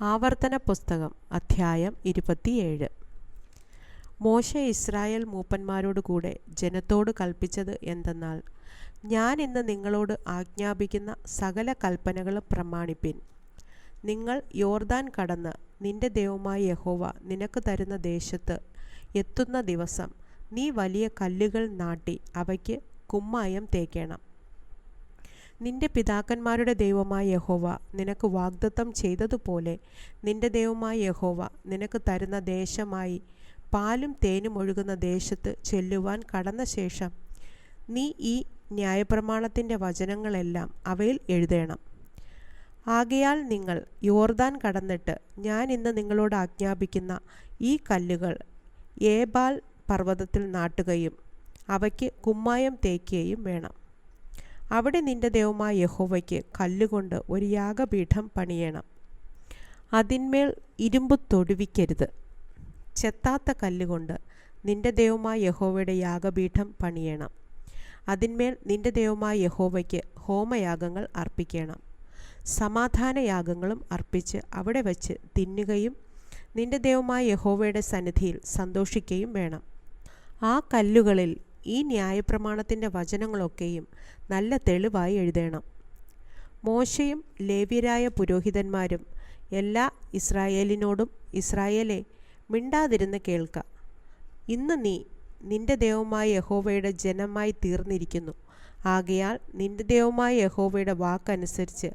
ആവർത്തന പുസ്തകം അധ്യായം ഇരുപത്തിയേഴ്. മോശ ഇസ്രായേൽ മൂപ്പന്മാരോട് കൂടെ ജനത്തോട് കൽപ്പിച്ചത് എന്തെന്നാൽ ഞാൻ ഇന്ന് നിങ്ങളോട് ആജ്ഞാപിക്കുന്ന സകല കൽപ്പനകളും പ്രമാണിപ്പിൻ. നിങ്ങൾ യോർദാൻ കടന്ന് നിന്റെ ദൈവമായ യഹോവ നിനക്ക് തരുന്ന ദേശത്ത് എത്തുന്ന ദിവസം നീ വലിയ കല്ലുകൾ നാട്ടി അവയ്ക്ക് കുമ്മായം തേക്കണം. നിന്റെ പിതാക്കന്മാരുടെ ദൈവമായ യഹോവ നിനക്ക് വാഗ്ദത്തം ചെയ്തതുപോലെ നിന്റെ ദൈവമായ യഹോവ നിനക്ക് തരുന്ന ദേശമായി പാലും തേനും ഒഴുകുന്ന ദേശത്ത് ചെല്ലുവാൻ കടന്ന ശേഷം നീ ഈ ന്യായപ്രമാണത്തിന്റെ വചനങ്ങളെല്ലാം അവയിൽ എഴുതേണം. ആകയാൽ നിങ്ങൾ യോർദാൻ കടന്നിട്ട് ഞാൻ ഇന്ന് നിങ്ങളോട് ആജ്ഞാപിക്കുന്ന ഈ കല്ലുകൾ ഏബാൽ പർവതത്തിൽ നാട്ടുകയും അവയ്ക്ക് കുമ്മായം തേക്കുകയും വേണം. അവിടെ നിന്റെ ദൈവമായ യഹോവയ്ക്ക് കല്ലുകൊണ്ട് ഒരു യാഗപീഠം പണിയണം. അതിന്മേൽ ഇരുമ്പ് തൊടുവിക്കരുത്. ചെത്താത്ത കല്ലുകൊണ്ട് നിന്റെ ദൈവമായ യഹോവയുടെ യാഗപീഠം പണിയണം. അതിന്മേൽ നിന്റെ ദൈവമായ യഹോവയ്ക്ക് ഹോമയാഗങ്ങൾ അർപ്പിക്കണം. സമാധാന യാഗങ്ങളും അർപ്പിച്ച് അവിടെ വച്ച് തിന്നുകയും നിന്റെ ദൈവമായ യഹോവയുടെ സന്നിധിയിൽ സന്തോഷിക്കുകയും വേണം. ആ കല്ലുകളിൽ ഈ ന്യായപ്രമാണത്തിന്റെ വചനങ്ങളൊക്കെയും നല്ല തെളിവായി എഴുതേണം. മോശയും ലേവ്യരായ പുരോഹിതന്മാരും എല്ലാ ഇസ്രായേലിനോടും ഇസ്രായേലെ മിണ്ടാതിരുന്ന് കേൾക്ക. ഇന്ന് നീ നിന്റെ ദൈവമായ യഹോവയുടെ ജനമായി തീർന്നിരിക്കുന്നു. ആകയാൽ നിന്റെ ദൈവമായ യഹോവയുടെ വാക്കനുസരിച്ച്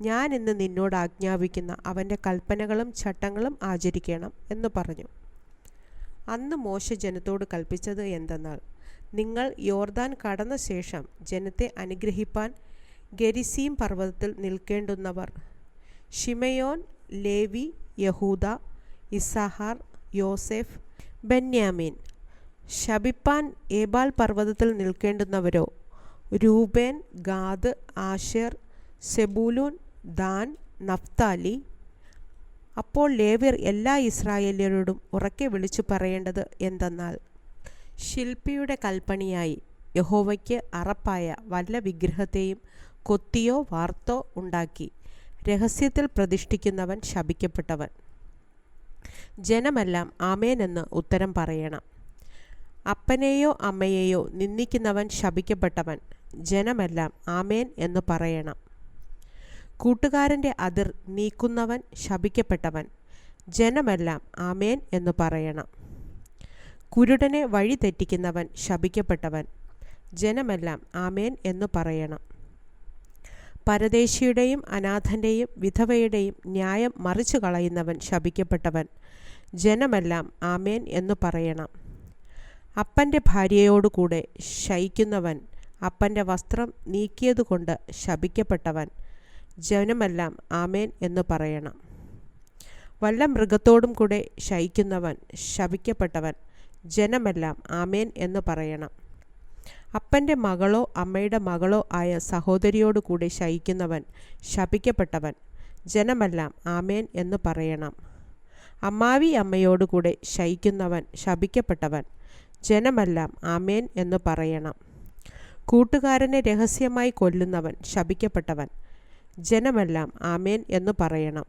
ഞാൻ ഇന്ന് നിന്നോട് ആജ്ഞാപിക്കുന്ന അവന്റെ കൽപ്പനകളും ചട്ടങ്ങളും ആചരിക്കണം എന്ന് പറഞ്ഞു. അന്ന് മോശ ജനത്തോട് കൽപ്പിച്ചത് എന്തെന്നാൽ നിങ്ങൾ യോർദാൻ കടന്ന ശേഷം ജനത്തെ അനുഗ്രഹിപ്പാൻ ഗരിസീം പർവതത്തിൽ നിൽക്കേണ്ടുന്നവർ Simeon Levi Judah Issachar Joseph Benjamin ശബിപ്പാൻ Ebal പർവതത്തിൽ നിൽക്കേണ്ടുന്നവരോ Reuben Gad Asher Zebulun Dan Naphtali അപ്പോൾ ലേവ്യർ എല്ലാ ഇസ്രായേല്യരോടും ഉറക്കെ വിളിച്ചു പറയേണ്ടത് എന്തെന്നാൽ ശില്പിയുടെ കൽപ്പണിയായി യഹോവയ്ക്ക് അറപ്പായ വല്ല വിഗ്രഹത്തെയും കൊത്തിയോ വാർത്തോ ഉണ്ടാക്കി രഹസ്യത്തിൽ പ്രതിഷ്ഠിക്കുന്നവൻ ശപിക്കപ്പെട്ടവൻ. ജനമെല്ലാം ആമേനെന്ന് ഉത്തരം പറയണം. അപ്പനെയോ അമ്മയെയോ നിന്ദിക്കുന്നവൻ ശപിക്കപ്പെട്ടവൻ ജനമെല്ലാം ആമേൻ എന്ന് പറയണം. കൂട്ടുകാരന്റെ അതിർ നീക്കുന്നവൻ ശപിക്കപ്പെട്ടവൻ. ജനമെല്ലാം ആമേൻ എന്ന് പറയണം. കുരുടനെ വഴി തെറ്റിക്കുന്നവൻ ശപിക്കപ്പെട്ടവൻ. ജനമെല്ലാം ആമേൻ എന്ന് പറയണം. പരദേശിയുടെയും അനാഥന്റെയും വിധവയുടെയും ന്യായം മറിച്ചു കളയുന്നവൻ ശപിക്കപ്പെട്ടവൻ. ജനമെല്ലാം ആമേൻ എന്ന് പറയണം. അപ്പന്റെ ഭാര്യയോടുകൂടെ ശയിക്കുന്നവൻ അപ്പന്റെ വസ്ത്രം നീക്കിയതുകൊണ്ട് ശപിക്കപ്പെട്ടവൻ. ജനമെല്ലാം ആമേൻ എന്ന് പറയണം. വല്ല മൃഗത്തോടും കൂടെ ശയിക്കുന്നവൻ ശപിക്കപ്പെട്ടവൻ ജനമെല്ലാം ആമേൻ എന്ന് പറയണം. അപ്പന്റെ മകളോ അമ്മയുടെ മകളോ ആയ സഹോദരിയോട് കൂടെ ശയിക്കുന്നവൻ ശപിക്കപ്പെട്ടവൻ ജനമെല്ലാം ആമേൻ എന്ന് പറയണം. അമ്മാവി അമ്മയോട് കൂടെ ശയിക്കുന്നവൻ ശപിക്കപ്പെട്ടവൻ ജനമെല്ലാം ആമേൻ എന്ന് പറയണം. കൂട്ടുകാരനെ രഹസ്യമായി കൊല്ലുന്നവൻ ശപിക്കപ്പെട്ടവൻ ജനമെല്ലാം ആമേൻ എന്ന് പറയണം.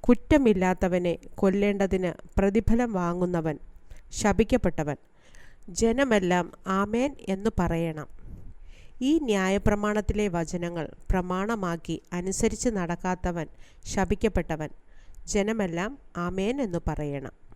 കുറ്റമില്ലാത്തവനെ കൊല്ലേണ്ടതിന് പ്രതിഫലം വാങ്ങുന്നവൻ ശപിക്കപ്പെട്ടവൻ. ജനമെല്ലാം ആമേൻ എന്ന് പറയണം. ഈ ന്യായപ്രമാണത്തിലെ വചനങ്ങൾ പ്രമാണമാക്കി അനുസരിച്ച് നടക്കാത്തവൻ ശപിക്കപ്പെട്ടവൻ. ജനമെല്ലാം ആമേൻ എന്ന് പറയണം.